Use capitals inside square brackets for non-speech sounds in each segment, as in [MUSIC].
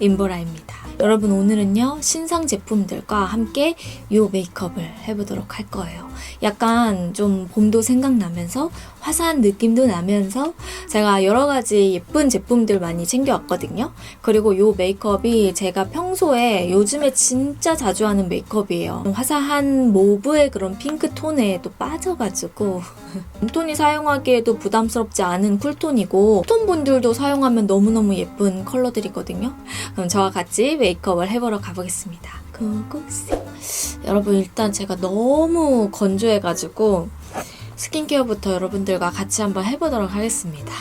임보라입니다. 여러분 오늘은요 신상 제품들과 함께 이 메이크업을 해보도록 할 거예요. 약간 좀 봄도 생각나면서 화사한 느낌도 나면서 제가 여러 가지 예쁜 제품들 많이 챙겨왔거든요. 그리고 이 메이크업이 제가 평소에 요즘에 진짜 자주 하는 메이크업이에요. 화사한 모브의 그런 핑크 톤에 또 빠져가지고 [LAUGHS] 톤이 사용하기에도 부담스럽지 않은 쿨톤이고 톤 분들도 사용하면 너무너무 예쁜 컬러들이거든요. 그럼 저와 같이 메이크업 을 해보러 가보겠습니다. 고고씨. 여러분 일단 제가 너무 건조해가지고 스킨케어부터 여러분들과 같이 한번 해보도록 하겠습니다.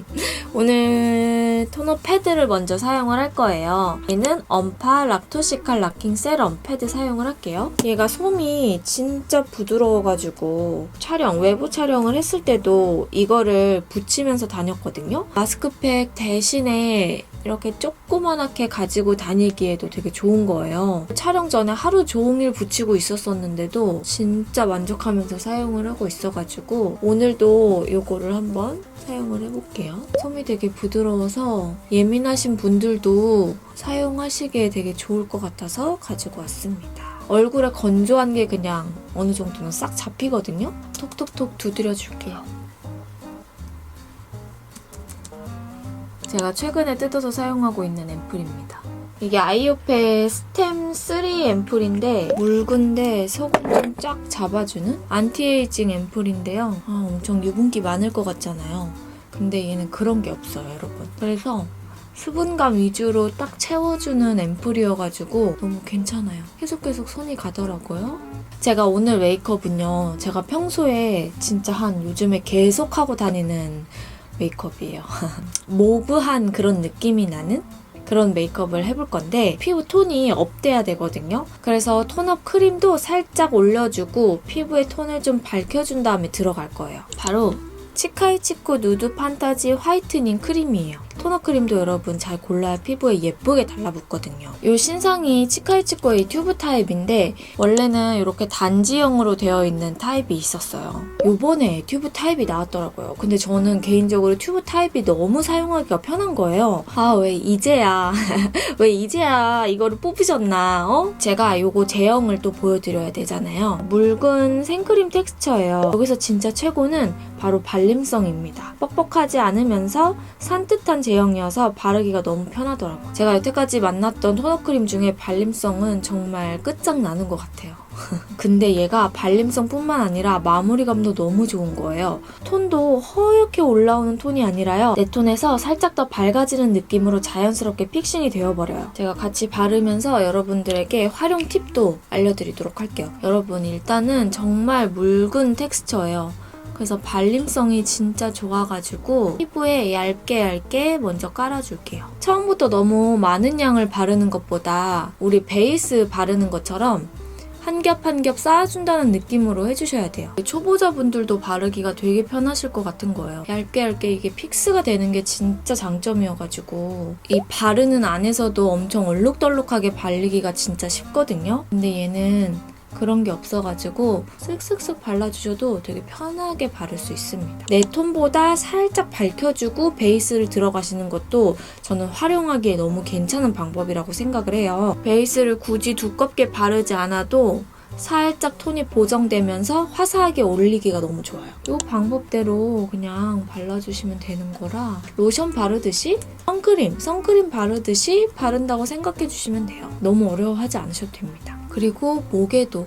[LAUGHS] 오늘 토너 패드를 먼저 사용을 할 거예요. 얘는 엄파 락토시칼 락킹 세럼 패드 사용을 할게요. 얘가 솜이 진짜 부드러워가지고 촬영, 외부 촬영을 했을 때도 이거를 붙이면서 다녔거든요. 마스크팩 대신에 이렇게 조그만하게 가지고 다니기에도 되게 좋은 거예요. 촬영 전에 하루 종일 붙이고 있었었는데도 진짜 만족하면서 사용을 하고 있어가지고 오늘도 이거를 한번 사용을 해볼게요. 솜이 되게 부드러워서 예민하신 분들도 사용하시기에 되게 좋을 것 같아서 가지고 왔습니다. 얼굴에 건조한 게 그냥 어느 정도는 싹 잡히거든요. 톡톡톡 두드려 줄게요. 제가 최근에 뜯어서 사용하고 있는 앰플입니다. 이게 아이오페 스템 3 앰플인데 묽은데 속은 좀 쫙 잡아주는 안티에이징 앰플인데요. 아, 엄청 유분기 많을 것 같잖아요. 근데 얘는 그런 게 없어요, 여러분. 그래서 수분감 위주로 딱 채워주는 앰플이어가지고 너무 괜찮아요. 계속 계속 손이 가더라고요. 제가 오늘 메이크업은요, 제가 평소에 진짜 한 요즘에 계속 하고 다니는 메이크업이에요. [LAUGHS] 모브한 그런 느낌이 나는 그런 메이크업을 해볼 건데 피부 톤이 업돼야 되거든요. 그래서 톤업 크림도 살짝 올려주고 피부의 톤을 좀 밝혀준 다음에 들어갈 거예요. 바로 치카이치코 누드 판타지 화이트닝 크림이에요. 토너 크림도 여러분 잘 골라야 피부에 예쁘게 달라붙거든요. 이 신상이 치카이치코의 튜브 타입인데 원래는 이렇게 단지형으로 되어 있는 타입이 있었어요. 요번에 튜브 타입이 나왔더라고요. 근데 저는 개인적으로 튜브 타입이 너무 사용하기가 편한 거예요. 아 왜 이제야 [LAUGHS] 왜 이제야 이거를 뽑으셨나 어? 제가 요거 제형을 또 보여드려야 되잖아요. 묽은 생크림 텍스처예요. 여기서 진짜 최고는 바로 발림성입니다. 뻑뻑하지 않으면서 산뜻한 제형이어서 바르기가 너무 편하더라고요. 제가 여태까지 만났던 토너 크림 중에 발림성은 정말 끝장나는 것 같아요. [LAUGHS] 근데 얘가 발림성뿐만 아니라 마무리감도 너무 좋은 거예요. 톤도 허옇게 올라오는 톤이 아니라요. 내 톤에서 살짝 더 밝아지는 느낌으로 자연스럽게 픽싱이 되어버려요. 제가 같이 바르면서 여러분들에게 활용 팁도 알려드리도록 할게요. 여러분 일단은 정말 묽은 텍스처예요. 그래서 발림성이 진짜 좋아가지고 피부에 얇게 얇게 먼저 깔아줄게요. 처음부터 너무 많은 양을 바르는 것보다 우리 베이스 바르는 것처럼 한 겹 한 겹 쌓아준다는 느낌으로 해주셔야 돼요. 초보자분들도 바르기가 되게 편하실 것 같은 거예요. 얇게 얇게 이게 픽스가 되는 게 진짜 장점이어가지고 이 바르는 안에서도 엄청 얼룩덜룩하게 발리기가 진짜 쉽거든요. 근데 얘는 그런 게 없어가지고 쓱쓱쓱 발라주셔도 되게 편하게 바를 수 있습니다. 내 톤보다 살짝 밝혀주고 베이스를 들어가시는 것도 저는 활용하기에 너무 괜찮은 방법이라고 생각을 해요. 베이스를 굳이 두껍게 바르지 않아도 살짝 톤이 보정되면서 화사하게 올리기가 너무 좋아요. 이 방법대로 그냥 발라주시면 되는 거라 로션 바르듯이 선크림, 선크림 바르듯이 바른다고 생각해 주시면 돼요. 너무 어려워하지 않으셔도 됩니다. 그리고 목에도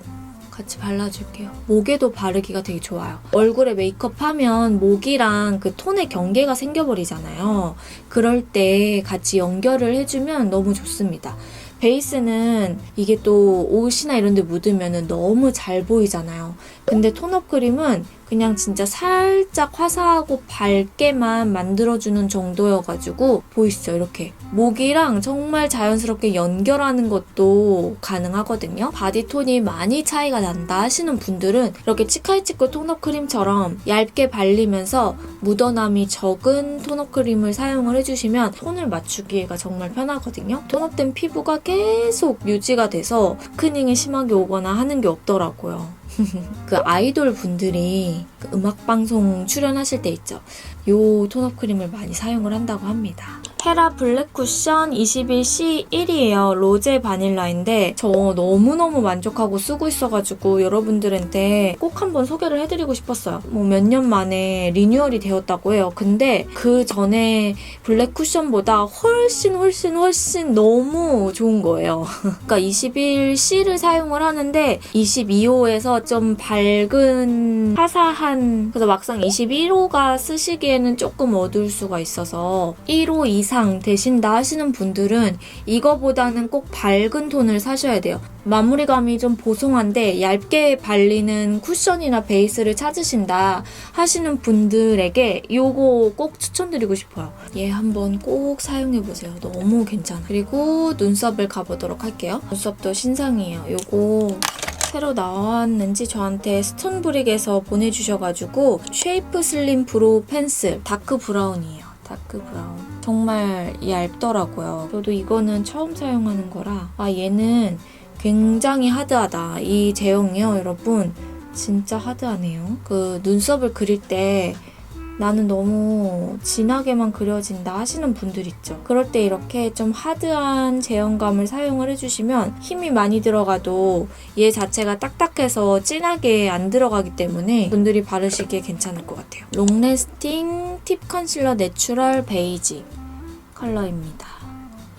같이 발라줄게요. 목에도 바르기가 되게 좋아요. 얼굴에 메이크업 하면 목이랑 그 톤의 경계가 생겨버리잖아요. 그럴 때 같이 연결을 해주면 너무 좋습니다. 베이스는 이게 또 옷이나 이런 데 묻으면 너무 잘 보이잖아요. 근데 톤업 크림은 그냥 진짜 살짝 화사하고 밝게만 만들어주는 정도여가지고 보이시죠? 이렇게 목이랑 정말 자연스럽게 연결하는 것도 가능하거든요. 바디톤이 많이 차이가 난다 하시는 분들은 이렇게 치카이치코 톤업 크림처럼 얇게 발리면서 묻어남이 적은 톤업 크림을 사용을 해주시면 톤을 맞추기가 정말 편하거든요. 톤업된 피부가 계속 유지가 돼서 크닝이 심하게 오거나 하는 게 없더라고요. [LAUGHS] 그 아이돌 분들이 그 음악 방송 출연하실 때 있죠. 이 톤업 크림을 많이 사용을 한다고 합니다. 헤라 블랙 쿠션 21C1이에요. 로제 바닐라인데 저 너무너무 만족하고 쓰고 있어가지고 여러분들한테 꼭 한번 소개를 해드리고 싶었어요. 뭐 몇 년 만에 리뉴얼이 되었다고 해요. 근데 그 전에 블랙 쿠션보다 훨씬 훨씬 훨씬 너무 좋은 거예요. [LAUGHS] 그러니까 21C를 사용을 하는데 22호에서 좀 밝은 화사한 그래서 막상 21호가 쓰시기에는 조금 어두울 수가 있어서 1호 이상 되신다 하시는 분들은 이거보다는 꼭 밝은 톤을 사셔야 돼요. 마무리감이 좀 보송한데 얇게 발리는 쿠션이나 베이스를 찾으신다 하시는 분들에게 이거 꼭 추천드리고 싶어요. 얘 한번 꼭 사용해보세요. 너무 괜찮아. 그리고 눈썹을 가보도록 할게요. 눈썹도 신상이에요. 이거 새로 나왔는지 저한테 스톤브릭에서 보내주셔가지고 쉐이프 슬림 브로우 펜슬 다크 브라운이에요. 다크 브라운. 정말 얇더라고요. 저도 이거는 처음 사용하는 거라 아 얘는 굉장히 하드하다. 이 제형이요, 여러분. 진짜 하드하네요. 그 눈썹을 그릴 때 나는 너무 진하게만 그려진다 하시는 분들 있죠. 그럴 때 이렇게 좀 하드한 제형감을 사용을 해주시면 힘이 많이 들어가도 얘 자체가 딱딱해서 진하게 안 들어가기 때문에 분들이 바르시기에 괜찮을 것 같아요. 롱래스팅 팁 컨실러 내추럴 베이지 컬러입니다.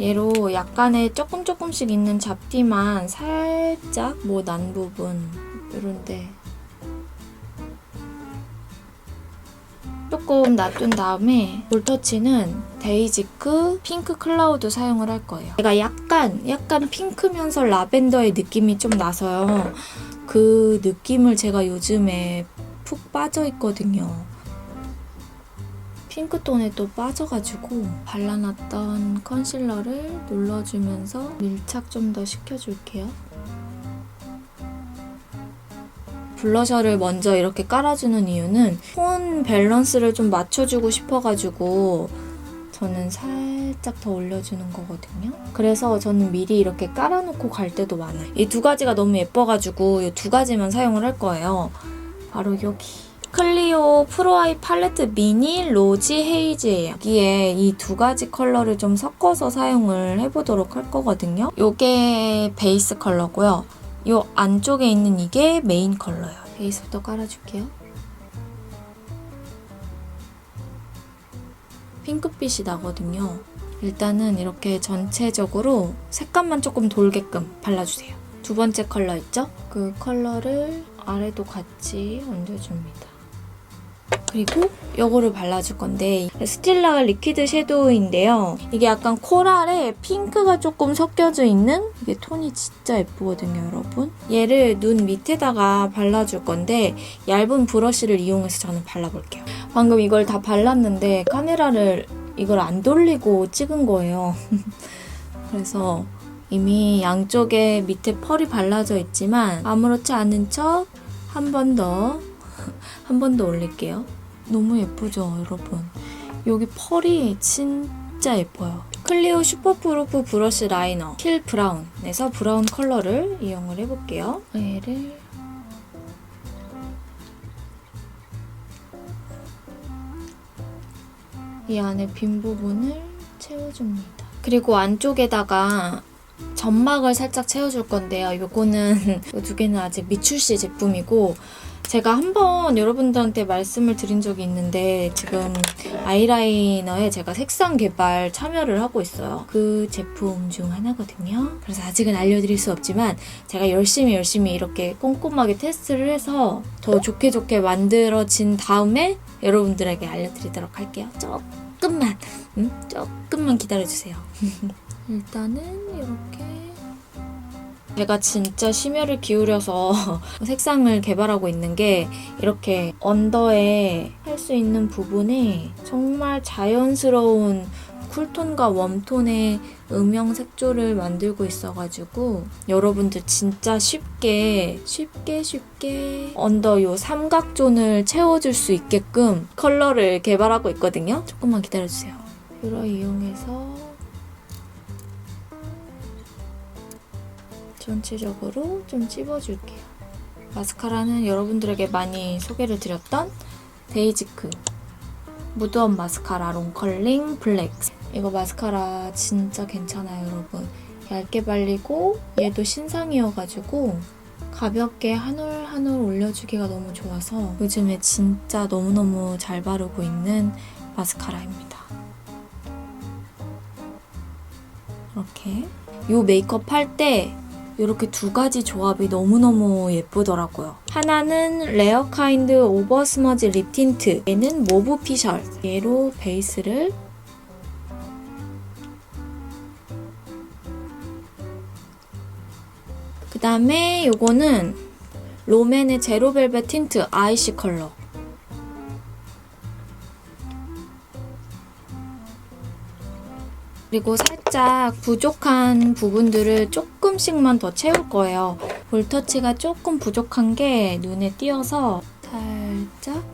얘로 약간의 조금 조금씩 있는 잡티만 살짝 뭐 난 부분 이런데 조금 놔둔 다음에 볼터치는 데이지크 핑크 클라우드 사용을 할 거예요. 제가 약간 약간 핑크면서 라벤더의 느낌이 좀 나서요. 그 느낌을 제가 요즘에 푹 빠져 있거든요. 핑크톤에 또 빠져가지고 발라놨던 컨실러를 눌러주면서 밀착 좀 더 시켜줄게요. 블러셔를 먼저 이렇게 깔아주는 이유는 톤 밸런스를 좀 맞춰주고 싶어가지고 저는 살짝 더 올려주는 거거든요. 그래서 저는 미리 이렇게 깔아놓고 갈 때도 많아요. 이 두 가지가 너무 예뻐가지고 이 두 가지만 사용을 할 거예요. 바로 여기. 클리오 프로아이 팔레트 미니 로지 헤이즈예요. 여기에 이 두 가지 컬러를 좀 섞어서 사용을 해보도록 할 거거든요. 이게 베이스 컬러고요. 이 안쪽에 있는 이게 메인 컬러예요. 베이스부터 깔아줄게요. 핑크빛이 나거든요. 일단은 이렇게 전체적으로 색감만 조금 돌게끔 발라주세요. 두 번째 컬러 있죠? 그 컬러를 아래도 같이 얹어줍니다. 그리고 이거를 발라줄 건데 스틸라 리퀴드 섀도우인데요. 이게 약간 코랄에 핑크가 조금 섞여져 있는 이게 톤이 진짜 예쁘거든요, 여러분. 얘를 눈 밑에다가 발라줄 건데 얇은 브러쉬를 이용해서 저는 발라볼게요. 방금 이걸 다 발랐는데 카메라를 이걸 안 돌리고 찍은 거예요. [LAUGHS] 그래서 이미 양쪽에 밑에 펄이 발라져 있지만 아무렇지 않은 척 한 번 더, 한 번 더 올릴게요. 너무 예쁘죠, 여러분? 여기 펄이 진짜 예뻐요. 클리오 슈퍼프루프 브러쉬 라이너 킬 브라운에서 브라운 컬러를 이용을 해볼게요. 얘를 이 안에 빈 부분을 채워줍니다. 그리고 안쪽에다가 점막을 살짝 채워줄 건데요. 요거는 [LAUGHS] 이두 개는 아직 미출시 제품이고 제가 한번 여러분들한테 말씀을 드린 적이 있는데 지금 아이라이너에 제가 색상 개발 참여를 하고 있어요. 그 제품 중 하나거든요. 그래서 아직은 알려드릴 수 없지만 제가 열심히 열심히 이렇게 꼼꼼하게 테스트를 해서 더 좋게 좋게 만들어진 다음에 여러분들에게 알려드리도록 할게요. 조금만, 음? 조금만 기다려주세요. [LAUGHS] 일단은 이렇게 제가 진짜 심혈을 기울여서 [LAUGHS] 색상을 개발하고 있는 게 이렇게 언더에 할 수 있는 부분에 정말 자연스러운 쿨톤과 웜톤의 음영 색조를 만들고 있어가지고 여러분들 진짜 쉽게 쉽게 쉽게 언더 요 삼각존을 채워줄 수 있게끔 컬러를 개발하고 있거든요. 조금만 기다려주세요. 뷰러 이용해서 전체적으로 좀 찝어줄게요. 마스카라는 여러분들에게 많이 소개를 드렸던 데이지크 무드업 마스카라 롱컬링 블랙. 이거 마스카라 진짜 괜찮아요, 여러분. 얇게 발리고 얘도 신상이어가지고 가볍게 한 올 한 올 올려주기가 너무 좋아서 요즘에 진짜 너무너무 잘 바르고 있는 마스카라입니다. 이렇게 요 메이크업 할 때 이렇게 두 가지 조합이 너무너무 예쁘더라고요. 하나는 레어 카인드 오버 스머지 립 틴트. 얘는 모브 피셜. 얘로 베이스를 그 다음에 요거는 롬앤의 제로벨벳 틴트 아이시 컬러. 그리고 살짝 부족한 부분들을 조금 씩만 더 채울 거예요. 볼터치가 조금 부족한 게 눈에 띄어서 살짝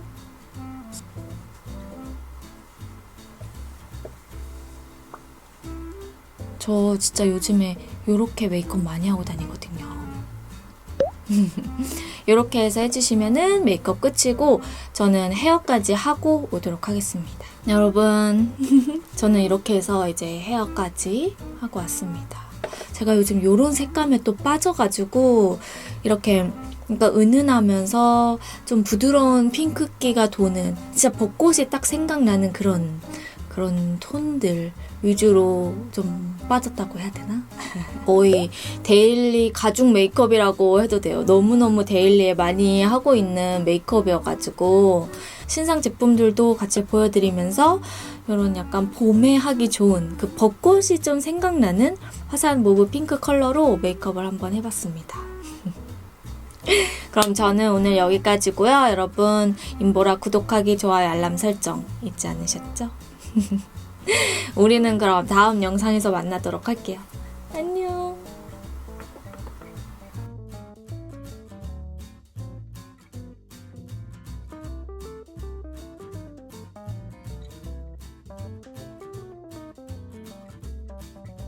저 진짜 요즘에 이렇게 메이크업 많이 하고 다니거든요. [LAUGHS] 이렇게 해서 해주시면은 메이크업 끝이고 저는 헤어까지 하고 오도록 하겠습니다. 여러분, [LAUGHS] 저는 이렇게 해서 이제 헤어까지 하고 왔습니다. 제가 요즘 이런 색감에 또 빠져가지고 이렇게 그러니까 은은하면서 좀 부드러운 핑크기가 도는 진짜 벚꽃이 딱 생각나는 그런 그런 톤들 위주로 좀 빠졌다고 해야 되나? [LAUGHS] 거의 데일리 가죽 메이크업이라고 해도 돼요. 너무너무 데일리에 많이 하고 있는 메이크업이어가지고 신상 제품들도 같이 보여드리면서 이런 약간 봄에 하기 좋은 그 벚꽃이 좀 생각나는 화사한 모브 핑크 컬러로 메이크업을 한번 해봤습니다. [LAUGHS] 그럼 저는 오늘 여기까지고요. 여러분 임보라 구독하기, 좋아요, 알람 설정 잊지 않으셨죠? [LAUGHS] 우리는 그럼 다음 영상에서 만나도록 할게요. 안녕.